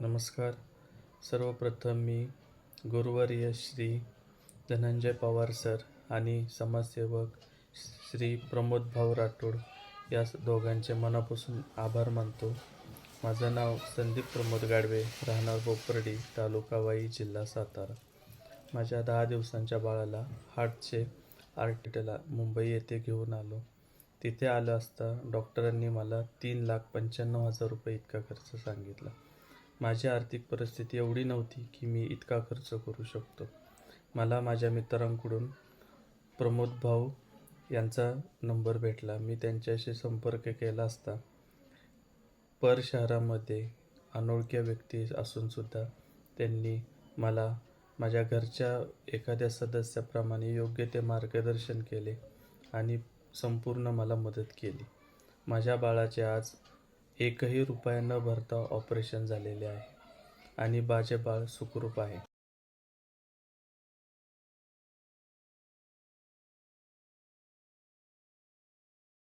नमस्कार. सर्वप्रथम मी गुरुवर्य श्री धनंजय पवार सर आणि समाजसेवक श्री प्रमोद भाऊ राठोड या दोघांचे मनापासून आभार मानतो. माझं नाव संदीप प्रमोद गाडवे राहणार बोपर्डी तालुका वाई जिल्हा सातारा. माझ्या दहा दिवसांच्या बाळाला हार्टचे आर्टिटला मुंबई येथे घेऊन आलो. तिथे आलं असता डॉक्टरांनी मला तीन लाख पंच्याण्णव हजार रुपये इतका खर्च सांगितला. माझी आर्थिक परिस्थिती एवढी नव्हती की मी इतका खर्च करू शकतो. मला माझ्या मित्रांकडून प्रमोद भाऊ यांचा नंबर भेटला. मी त्यांच्याशी संपर्क केला असता. पर शहरामध्ये अनोळख्या व्यक्ती असूनसुद्धा त्यांनी मला माझ्या घरच्या एखाद्या सदस्याप्रमाणे योग्य ते मार्गदर्शन केले आणि संपूर्ण मला मदत केली. माझ्या बाळाचे आज एकही रुपया न भरता ऑपरेशन झालेले आहे आणि माझे बाळ सुखरूप आहे.